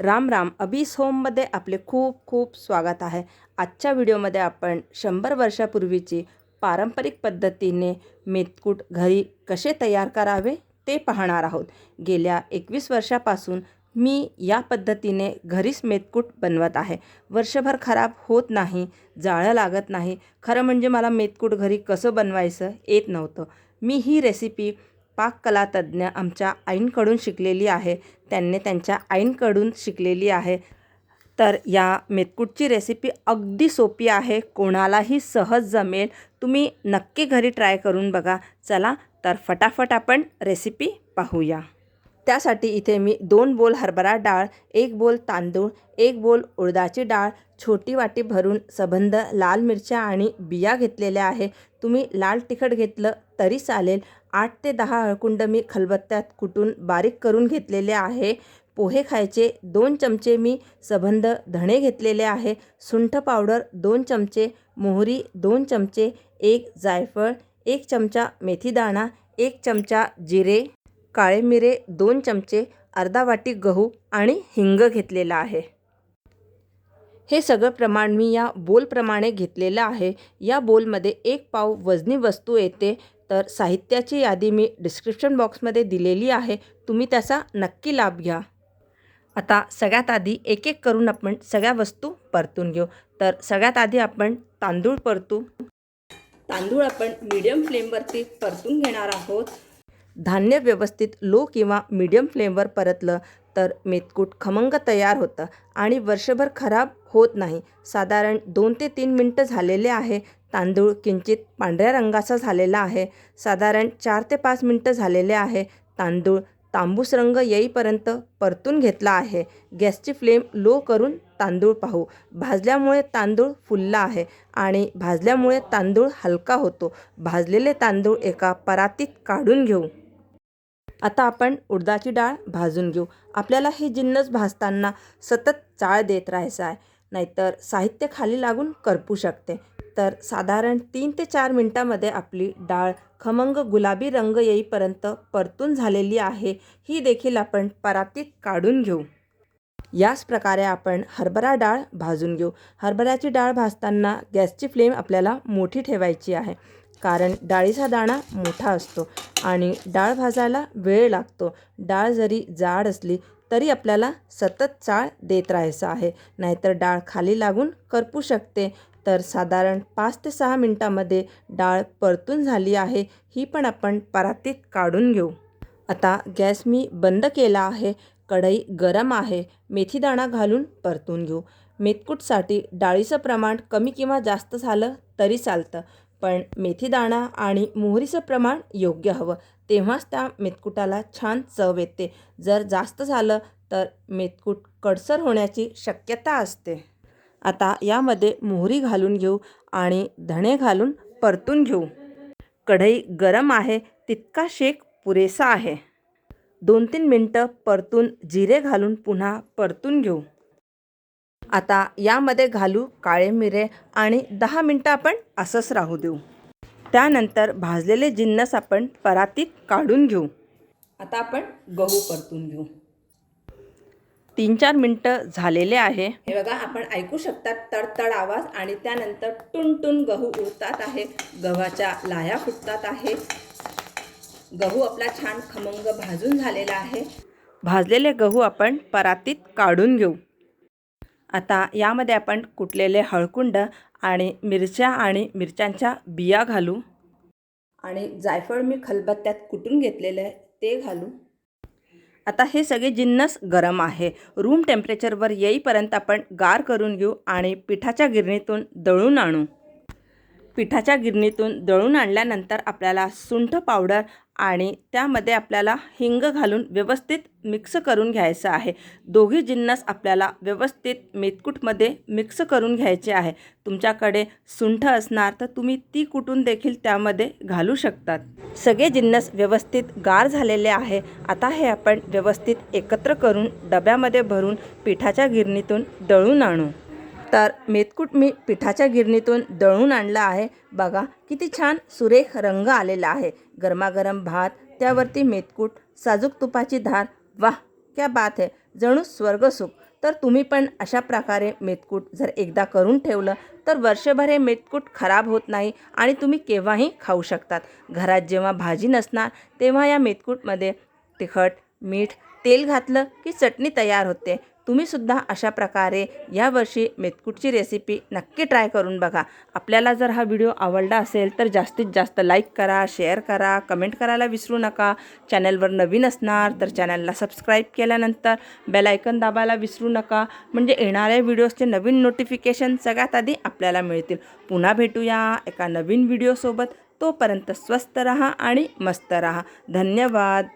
राम राम. अबीस होममध्ये आपले खूप खूप स्वागत आहे. आजच्या व्हिडिओमध्ये आपण शंभर वर्षापूर्वीची पारंपरिक पद्धतीने मेतकूट घरी कसे तयार करावे ते पाहणार आहोत. गेल्या एकवीस वर्षापासून मी या पद्धतीने घरीच मेतकूट बनवत आहे. वर्षभर खराब होत नाही जाळं लागत नाही. खरं म्हणजे मला मेतकूट घरी कसं बनवायचं येत नव्हतं. मी ही रेसिपी पाककला तज्ज्ञ आमच्या आईंकडून शिकलेली आहे. त्यांनी त्यांच्या आईंकडून शिकलेली आहे. तर या मेतकूटची रेसिपी अगदी सोपी आहे. कोणालाही सहज जमेल. तुम्ही नक्की घरी ट्राय करून बघा. चला तर फटाफट आपण रेसिपी पाहूया. त्यासाठी इथे मी दोन बोल हरभरा डाळ एक बोल तांदूळ एक बोल उडदाची डाळ छोटी वाटी भरून सबंध लाल मिरच्या आणि बिया घेतलेल्या आहे. तुम्ही लाल तिखट घेतलं तरी चालेल. आठ ते दहा हळकुंड मी खलबत्त्यात कुटून बारीक करून घेतलेले आहे. पोहे खायचे दोन चमचे मी सबंध धणे घेतलेले आहे. सुंठ पावडर दोन चमचे मोहरी दोन चमचे एक जायफळ एक चमचा मेथीदाणा एक चमचा जिरे काळे मिरे दोन चमचे अर्धा वाटी गहू आणि हिंग घेतलेला आहे. हे सगळं प्रमाण मी या बोलप्रमाणे घेतलेलं आहे. या बोलमध्ये एक पाव वजनी वस्तू येते. तर साहित्याची यादी मी डिस्क्रिप्शन बॉक्समध्ये दिलेली आहे. तुम्ही त्याचा नक्की लाभ घ्या. आता सगळ्यात आधी एक एक करून आपण सगळ्या वस्तू परतून घेऊ. तर सगळ्यात आधी आपण तांदूळ परतू. तांदूळ आपण मीडियम फ्लेमवरती परतून घेणार आहोत. धान्य व्यवस्थित लो किंवा मीडियम फ्लेमवर परतलं तर मेतकूट खमंग तयार होतं आणि वर्षभर खराब होत नाही. साधारण दोन ते तीन मिनटं झालेले आहे. तांदूळ किंचित पांढऱ्या रंगाचा झालेला आहे. साधारण चार ते पाच मिनटं झालेले आहे. तांदूळ तांबूस रंग येईपर्यंत परतून घेतला आहे. गॅसची फ्लेम लो करून तांदूळ पाहू. भाजल्यामुळे तांदूळ फुलला आहे आणि भाजल्यामुळे तांदूळ हलका होतो. भाजलेले तांदूळ एका परातीत काढून घेऊ. आता आपण उडदाची डाळ भाजून घेऊ. आपल्याला हे जिन्नस भाजताना सतत चाळ देत राहायचं आहे. नाहीतर साहित्य खाली लागून करपू शकते. तर साधारण तीन ते चार मिनटामध्ये आपली डाळ खमंग गुलाबी रंग येईपर्यंत परतून झालेली आहे. ही देखील आपण परातीत काढून घेऊ. याच प्रकारे आपण हरभरा डाळ भाजून घेऊ. हरभऱ्याची डाळ भाजताना गॅसची फ्लेम आपल्याला मोठी ठेवायची आहे. कारण डाळीचा दाणा मोठा असतो आणि डाळ भाजायला वेळ लागतो. डाळ जरी जाड असली तरी आपल्याला सतत चाळ देत राहायचं आहे. नाहीतर डाळ खाली लागून करपू शकते. तर साधारण पाच ते सहा मिनटामध्ये डाळ परतून झाली आहे. ही पण आपण परातीत काढून घेऊ. आता गॅस मी बंद केला आहे. कढई गरम आहे. मेथीदाणा घालून परतून घेऊ. मेथकूटसाठी डाळीचं प्रमाण कमी किंवा जास्त झालं तरी चालतं पण मेथीदाणा आणि मोहरीचं प्रमाण योग्य हवं. तेव्हाच त्या मेथकुटाला छान चव येते. जर जास्त झालं तर मेथकूट कडसर होण्याची शक्यता असते. आता यामध्ये मोहरी घालून घेऊ आणि धणे घालून परतून घेऊ. कढई गरम आहे तितका शेक पुरेसा आहे. दोन तीन मिनटं परतून जिरे घालून पुन्हा परतून घेऊ. आता यामध्ये घालू काळे मिरे आणि दहा मिनटं आपण असंच राहू देऊ. त्यानंतर भाजलेले जिन्नस आपण परातीत काढून घेऊ. आता आपण गहू परतून घेऊ. तीन चार मिनटं झालेले आहे. हे बघा आपण ऐकू शकता तडतड आवाज आणि त्यानंतर टुनटुन गहू उडतात आहे. गव्हाच्या लाया फुटतात आहे. गहू आपला छान खमंग भाजून झालेला आहे. भाजलेले गहू आपण परातीत काढून घेऊ. आता यामध्ये आपण कुटलेले हळकुंड आणि मिरच्या आणि मिरच्यांच्या बिया घालू. आणि जायफळ मी खलबत्त्यात कुटून घेतलेलं आहे ते घालू. आता हे सगळे जिन्नस गरम आहे. रूम टेम्परेचरवर येईपर्यंत आपण गार करून घेऊ आणि पिठाच्या गिरणीतून दळून आणू. पिठाच्या गिरणीतून दळून आणल्यानंतर आपल्याला सुंठ पावडर आणि त्यामध्ये आपल्याला हिंग घालून व्यवस्थित मिक्स करून घ्यायचं आहे. दोघी जिन्नस आपल्याला व्यवस्थित मेतकूटमध्ये मिक्स करून घ्यायचे आहे. तुमच्याकडे सुंठ असणार तर तुम्ही ती कुटून देखील त्यामध्ये घालू शकतात. सगळे जिन्नस व्यवस्थित गार झालेले आहे. आता हे आपण व्यवस्थित एकत्र करून डब्यामध्ये भरून पिठाच्या गिरणीतून दळून आणू. तर मेतकूट मी पिठाच्या गिरणीतून दळून आणलं आहे. बघा किती छान सुरेख रंग आलेला आहे. गरमागरम भात त्यावरती मेतकूट साजूक तुपाची धार. वाह क्या बात आहे जणू स्वर्गसुख. तर तुम्ही पण अशा प्रकारे मेतकूट जर एकदा करून ठेवलं तर वर्षभर हे मेतकूट खराब होत नाही आणि तुम्ही केव्हाही खाऊ शकतात. घरात जेव्हा भाजी नसणार तेव्हा या मेतकूटमध्ये तिखट मीठ तेल घातलं की चटणी तयार होते. तुम्हीसुद्धा अशा प्रकारे यावर्षी मेतकूटची रेसिपी नक्की ट्राय करून बघा. आपल्याला जर हा व्हिडिओ आवडला असेल तर जास्तीत जास्त लाईक करा शेअर करा कमेंट करायला विसरू नका. चॅनलवर नवीन असणार तर चॅनलला सबस्क्राईब केल्यानंतर बेलायकन दाबायला विसरू नका. म्हणजे येणाऱ्या व्हिडिओजचे नवीन नोटिफिकेशन सगळ्यात आधी आपल्याला मिळतील. पुन्हा भेटूया एका नवीन व्हिडिओसोबत तोपर्यंत स्वस्त रहा आणि मस्त रहा. धन्यवाद.